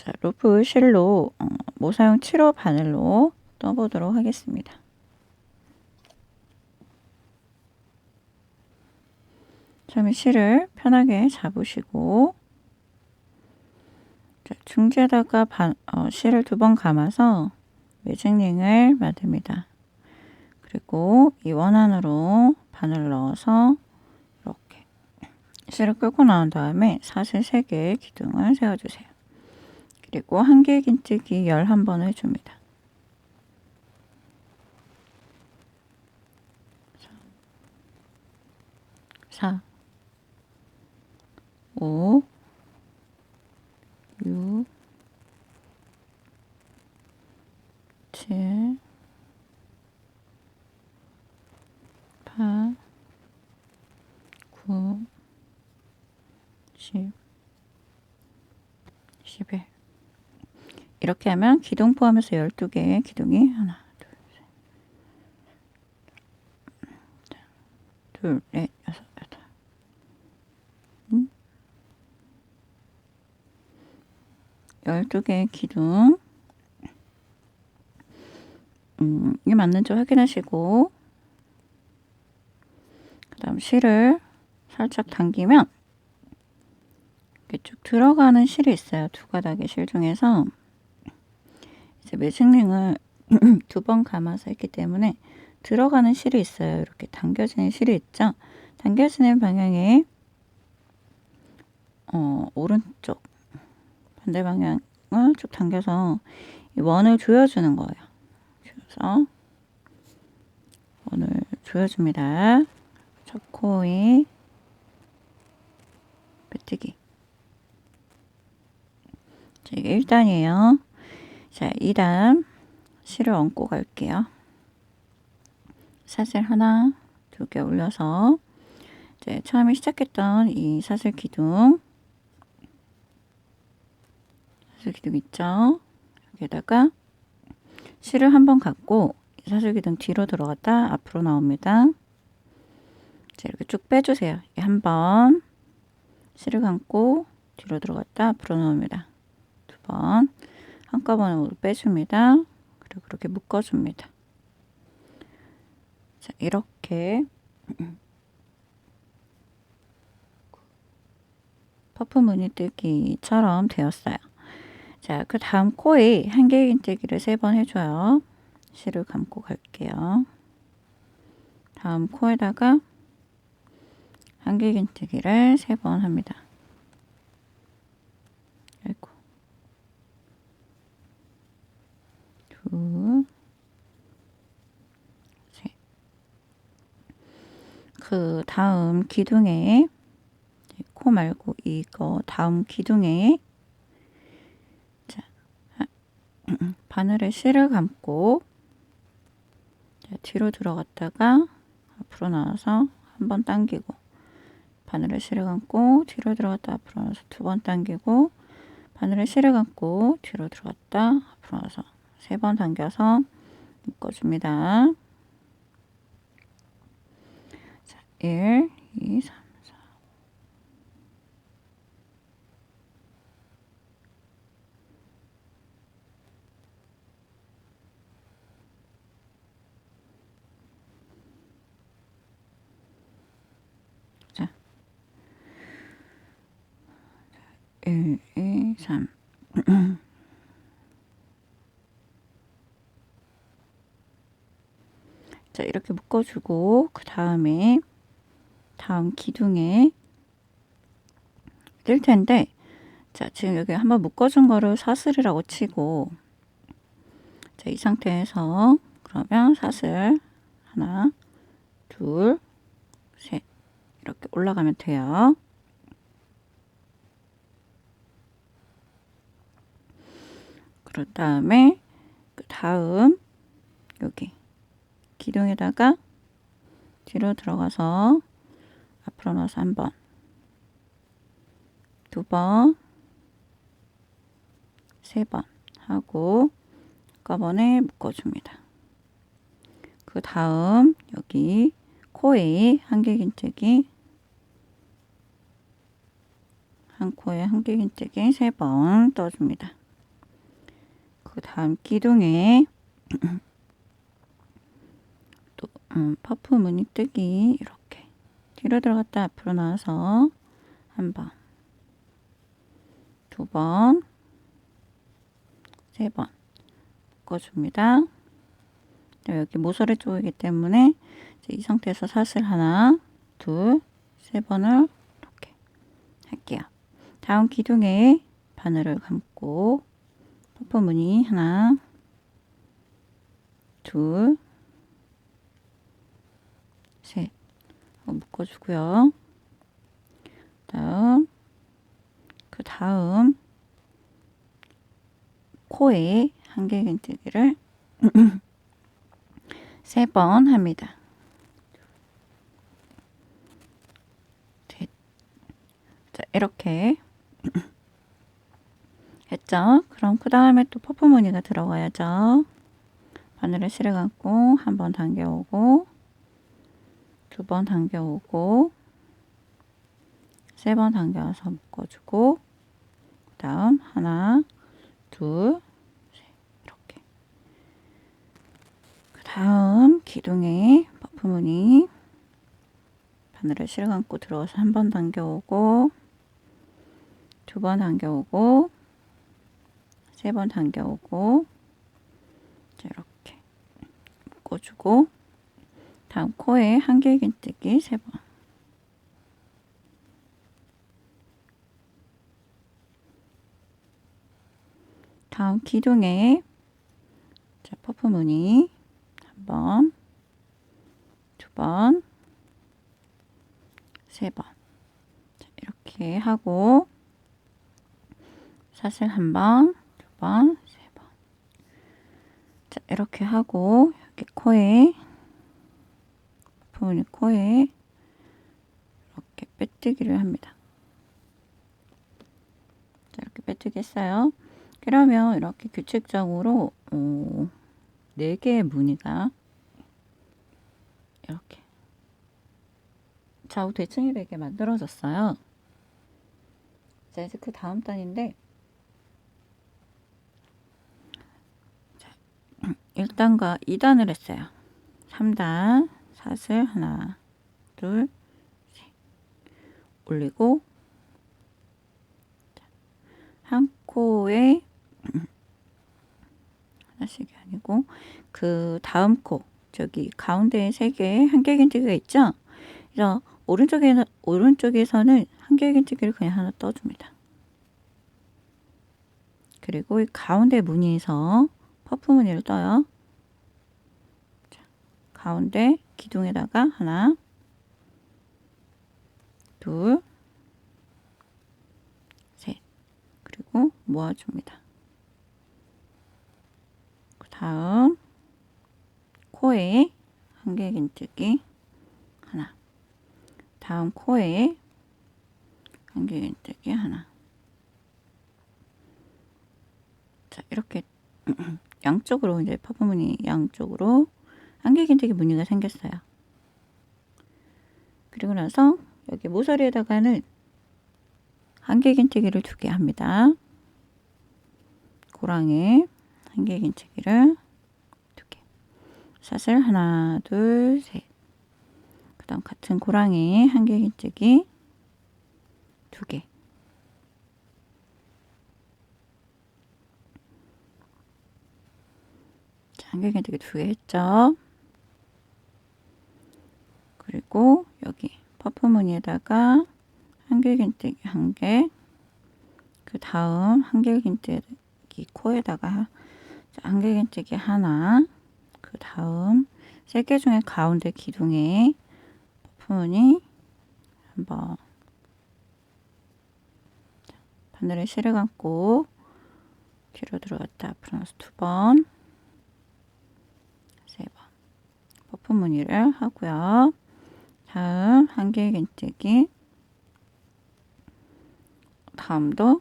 자, 루프 실로 어, 모사용 7호 바늘로 떠보도록 하겠습니다. 처음에 실을 편하게 잡으시고 자, 중지에다가 반, 어, 실을 두 번 감아서 매직링을 만듭니다. 그리고 이 원안으로 바늘 넣어서 이렇게 실을 끌고 나온 다음에 사슬 3개의 기둥을 세워주세요. 그리고 한 개의 긴뜨기 11번 해줍니다. 사, 오, 육, 칠, 팔, 구, 십, 십일. 이렇게 하면 기둥 포함해서 12개의 기둥이 하나, 둘, 셋, 둘, 넷, 여섯, 여덟. 음? 12개의 기둥. 음, 이게 맞는지 확인하시고, 그 다음 실을 살짝 당기면, 이렇게 쭉 들어가는 실이 있어요. 두 가닥의 실 중에서. 이제 매직링을 두 번 감아서 했기 때문에 들어가는 실이 있어요. 이렇게 당겨지는 실이 있죠. 당겨지는 방향에 어, 오른쪽 반대 방향을 쭉 당겨서 이 원을 조여주는 거예요. 그래서 원을 조여줍니다. 첫 코에 빼뜨기. 자, 이게 1단이에요. 자, 2단 실을 얹고 갈게요. 사슬 하나, 두 개 올려서 이제 처음에 시작했던 이 사슬 기둥 사슬 기둥 있죠? 여기에다가 실을 한 번 갖고 사슬 기둥 뒤로 들어갔다 앞으로 나옵니다. 자, 이렇게 쭉 빼주세요. 한 번 실을 감고 뒤로 들어갔다 앞으로 나옵니다. 두 번. 한꺼번에 빼줍니다. 그리고 그렇게 묶어줍니다. 자, 이렇게 퍼프 무늬뜨기처럼 되었어요. 자, 그 다음 코에 한길긴뜨기를 세 번 해줘요. 실을 감고 갈게요. 다음 코에다가 한길긴뜨기를 세 번 합니다. 둘, 셋. 그 다음 기둥에 코 말고 이거 다음 기둥에 자, 바늘에 실을 감고 자, 뒤로 들어갔다가 앞으로 나와서 한 번 당기고 바늘에 실을 감고 뒤로 들어갔다 앞으로 나와서 두 번 당기고 바늘에 실을 감고 뒤로 들어갔다 앞으로 나와서 세 번 당겨서 묶어줍니다. 자, 1, 2, 3, 4. 자, 1, 2, 3. 자, 이렇게 묶어주고, 그 다음에, 다음 기둥에 뜰 텐데, 자, 지금 여기 한번 묶어준 거를 사슬이라고 치고, 자, 이 상태에서, 그러면 사슬, 하나, 둘, 셋. 이렇게 올라가면 돼요. 그런 다음에, 그 다음, 여기. 기둥에다가 뒤로 들어가서 앞으로 넣어서 한 번, 두 번, 세 번 하고 한꺼번에 묶어줍니다. 그 다음 여기 코에 한길긴뜨기 한 코에 한길긴뜨기 세 번 떠줍니다. 그 다음 기둥에 또 음, 퍼프 무늬 뜨기 이렇게 뒤로 들어갔다 앞으로 나와서 한 번, 두 번, 세 번 묶어줍니다. 여기 모서리 쪽이기 때문에 이 상태에서 사슬 하나, 둘, 세 번을 이렇게 할게요. 다음 기둥에 바늘을 감고 퍼프 무늬 하나, 둘, 셋 묶어주고요. 다음 그 다음 코에 한길긴뜨기를 세 번 합니다. 셋. 자, 이렇게 했죠? 그럼 그 다음에 또 퍼프 무늬가 들어가야죠. 바늘을 실어 감고 한번 당겨오고 두 번 당겨 오고 세 번 당겨서 묶어주고 그 다음 하나 둘 셋, 이렇게. 그 다음 기둥에 퍼프 무늬 바늘을 실어 감고 들어와서 한 번 당겨 오고 두 번 당겨 오고 세 번 당겨 오고 자, 이렇게 묶어주고 다음 코에 한길긴뜨기 세 번. 다음 기둥에 자, 퍼프 무늬 한 번, 두 번, 세 번. 자, 이렇게 하고 사슬 한 번, 두 번, 세 번. 자, 이렇게 하고 여기 코에 부분이 코에 이렇게 빼뜨기를 합니다. 자, 이렇게 빼뜨기 했어요. 그러면 이렇게 규칙적으로 어, 4개의 무늬가 이렇게 좌우 대칭이 되게 만들어졌어요. 자, 이제 그 다음 단인데 자, 1단과 2단을 했어요. 3단 사슬 하나, 둘, 셋 올리고 한 코에 하나씩이 아니고 그 다음 코 저기 가운데에 세 개의 한길긴뜨기가 있죠. 그래서 오른쪽에는 오른쪽에서는 한길긴뜨기를 그냥 하나 떠줍니다. 그리고 이 가운데 무늬에서 퍼프 무늬를 떠요. 자, 가운데 기둥에다가 하나, 둘, 셋. 그리고 모아줍니다. 그 다음 코에 한길긴뜨기 하나. 다음 코에 한길긴뜨기 하나. 자, 이렇게 양쪽으로 이제 퍼프무늬 양쪽으로 한길긴뜨기 무늬가 생겼어요. 그리고 나서 여기 모서리에다가는 한길긴뜨기를 두 개 합니다. 고랑에 한길긴뜨기를 두 개. 사슬 하나, 둘, 셋. 그 다음 같은 고랑에 한길긴뜨기 두 개. 한길긴뜨기 두개 했죠. 그리고 여기 퍼프 무늬에다가 한길긴뜨기 한 개, 그 다음 한길긴뜨기 코에다가 한길긴뜨기 하나, 그 다음 세 개 중에 가운데 기둥에 퍼프 무늬 한번 바늘에 실을 감고 뒤로 들어갔다 앞으로 나서 두 번, 세 번 퍼프 무늬를 하고요. 다음 한길긴뜨기. 다음도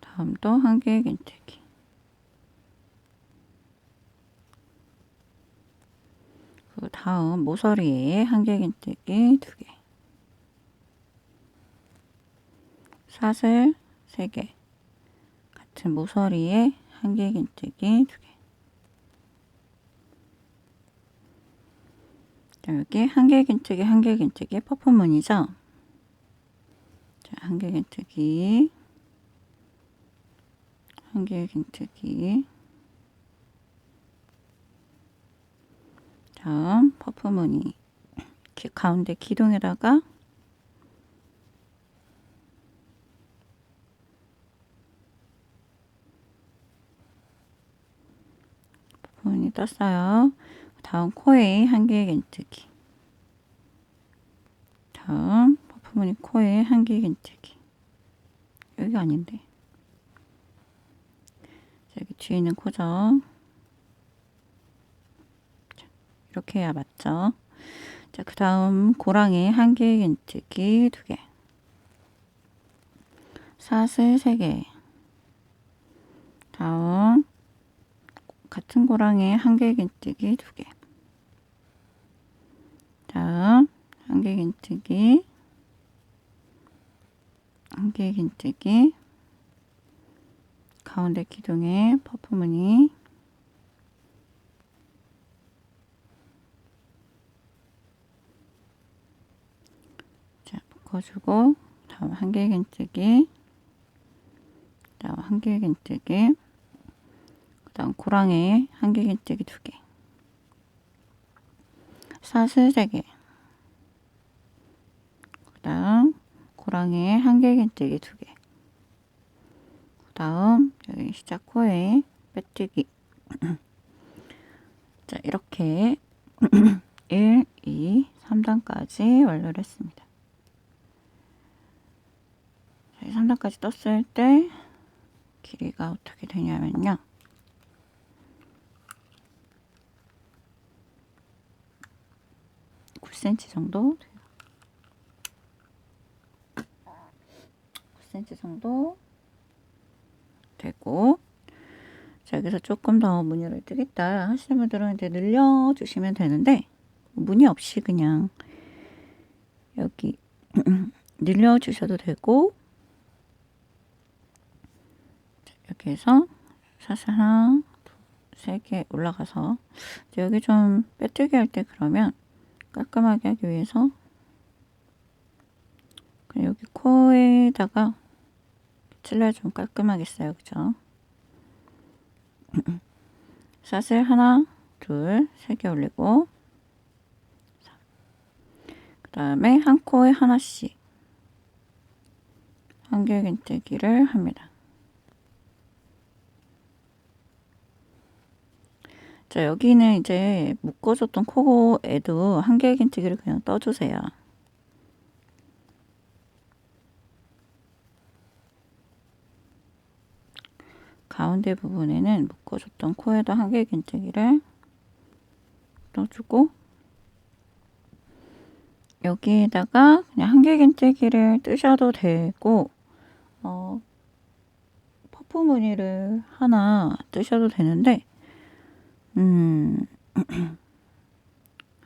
다음도 한길긴뜨기. 그 다음 모서리에 한길긴뜨기 두개. 사슬 3개 같은 모서리에 한길긴뜨기 2개. 자, 여기 한길긴뜨기 한길긴뜨기 퍼프문이죠? 자, 한길긴뜨기 한길긴뜨기. 다음 퍼프 무늬 기- 가운데 기둥에다가 퍼프무늬 떴어요. 다음 코에 한개 긴뜨기 다음 퍼프무늬 코에 한개 긴뜨기 여기 아닌데 자, 여기 뒤에 있는 코죠. 이렇게 해야 맞죠? 자, 그 다음 고랑이 한 개, 긴뜨기 두 개. 사슬 세 개. 다음 같은 고랑이 한 개, 긴뜨기 두 개. 다음 한 개, 긴뜨기 한 개, 긴뜨기 가운데 기둥에 퍼프무늬 자, 묶어주고 다음 한길긴뜨기 다음 한길긴뜨기 그 다음 고랑에 한길긴뜨기 두개 사슬 세 개 그 다음 고랑에 한길긴뜨기 두개 그 다음 여기 시작 코에 빼뜨기 자 이렇게 1, 2, 3단까지 완료를 했습니다. 자, 3단까지 떴을 때 길이가 어떻게 되냐면요. (9 cm) 정도 돼요. 9 cm 정도 되고 자 여기서 조금 더 무늬를 뜨겠다 하시는 분들은 이제 늘려 주시면 되는데 무늬 없이 그냥 여기 늘려 주셔도 되고 이렇게 해서 하나 세개 올라가서 여기 좀 빼뜨기 할 때 그러면 깔끔하게 하기 위해서. 여기 코에다가 칠레 좀 깔끔하게 써요. 그죠? 사슬 하나 둘세 개 올리고. 그 다음에 한 코에 하나씩. 한길 긴뜨기를 합니다. 자 여기는 이제 묶어줬던 코에도 한길긴뜨기를 그냥 떠주세요. 가운데 부분에는 묶어줬던 코에도 한길긴뜨기를 떠주고 여기에다가 그냥 한길긴뜨기를 뜨셔도 되고 어, 퍼프 무늬를 하나 뜨셔도 되는데 음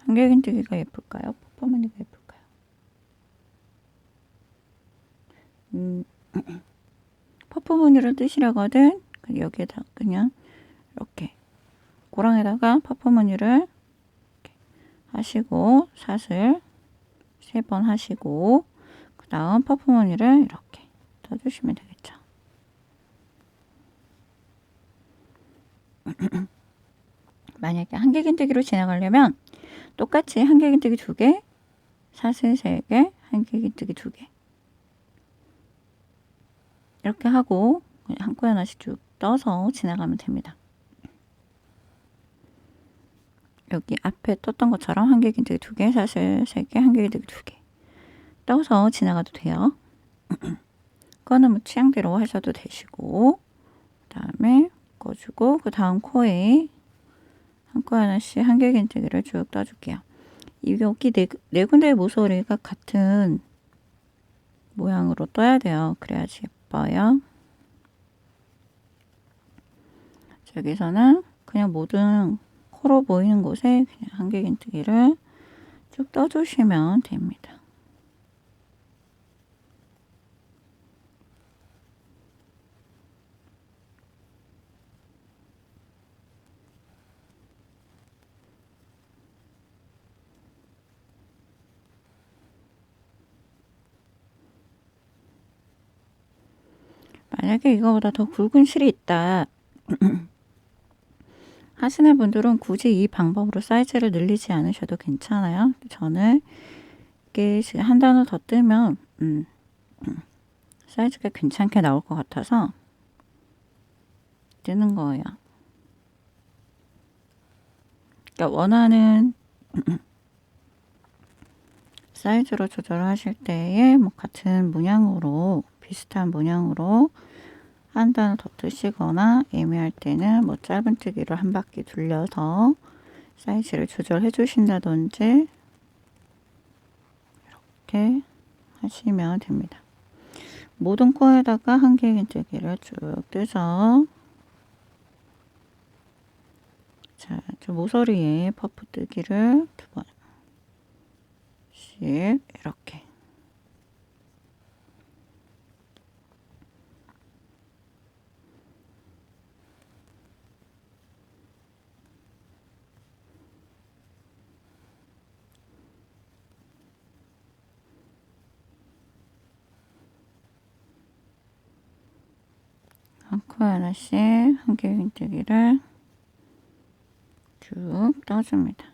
한길긴뜨기가 예쁠까요? 퍼프 무늬가 예쁠까요? 음 무늬를 뜨시려거든 여기에다 그냥 이렇게 고랑에다가 무늬를 하시고 사슬 세 번 하시고 그 다음 퍼프무늬를 이렇게 떠주시면 되겠죠. 만약에 한길긴뜨기로 지나가려면 똑같이 한길긴뜨기 두 개, 사슬 세 개, 한길긴뜨기 두 개. 이렇게 하고 한 코에 하나씩 쭉 떠서 지나가면 됩니다. 여기 앞에 떴던 것처럼 한길긴뜨기 두 개, 사슬 세 개, 한길긴뜨기 두 개. 떠서 지나가도 돼요. 그거는 뭐 취향대로 하셔도 되시고 그 다음에 꺼주고 그 다음 코에 한 코 하나씩 한길긴뜨기를 쭉 떠줄게요. 여기 네, 네 군데의 모서리가 같은 모양으로 떠야 돼요. 그래야지 예뻐요. 여기서는 그냥 모든 코로 보이는 곳에 그냥 한길긴뜨기를 쭉 떠주시면 됩니다. 만약에 이거보다 더 굵은 실이 있다 하시는 분들은 굳이 이 방법으로 사이즈를 늘리지 않으셔도 괜찮아요. 저는 이게 한 단어 더 뜨면 음, 음, 사이즈가 괜찮게 나올 것 같아서 뜨는 거예요. 그러니까 원하는 사이즈로 조절하실 때에 뭐 같은 문양으로 비슷한 문양으로 한 단을 더 뜨시거나 애매할 때는 뭐 짧은뜨기로 한 바퀴 돌려서 사이즈를 조절해 주신다든지 이렇게 하시면 됩니다. 모든 코에다가 한 개의 뜨기를 쭉 뜨서 자, 저 모서리에 퍼프 뜨기를 두 번씩 이렇게 한 코에 하나씩 한 개의 긴뜨기를 쭉 떠줍니다.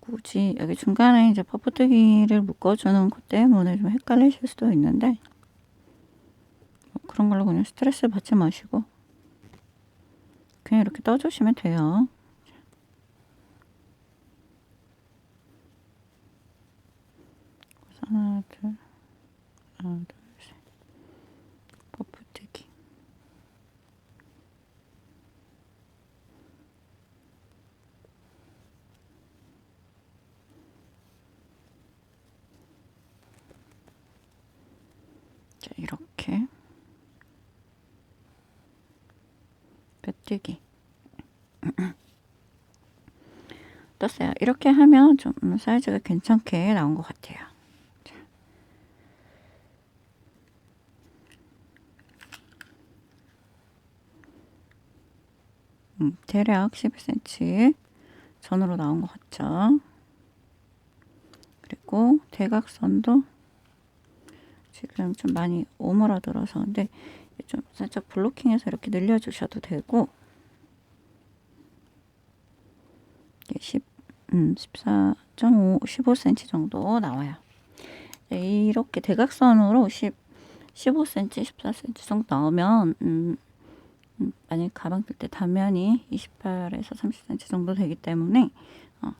굳이 여기 중간에 이제 퍼프뜨기를 묶어주는 것 때문에 좀 헷갈리실 수도 있는데 뭐 그런 걸로 그냥 스트레스 받지 마시고 그냥 이렇게 떠주시면 돼요. 하나, 둘, 하나, 둘, 셋. 퍼프뜨기. 자, 이렇게. 빼뜨기. 떴어요. 이렇게 하면 좀 사이즈가 괜찮게 나온 것 같아요. 음, 대략 11cm 전으로 나온 것 같죠. 그리고 대각선도 지금 좀 많이 오므라들어서 근데 좀 살짝 블로킹해서 이렇게 늘려주셔도 되고 10, 음, 14.5, 15cm 정도 나와요. 네, 이렇게 대각선으로 10, 15cm, 14cm 정도 나오면 음, 음, 만약 가방 들때 단면이 28에서 30cm 정도 되기 때문에 어,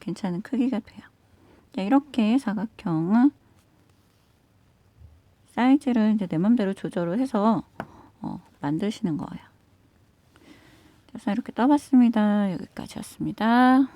괜찮은 크기가 돼요. 자, 이렇게 사각형은 사이즈를 이제 내 맘대로 조절을 해서 어, 만드시는 거예요. 그래서 이렇게 떠봤습니다. 여기까지였습니다.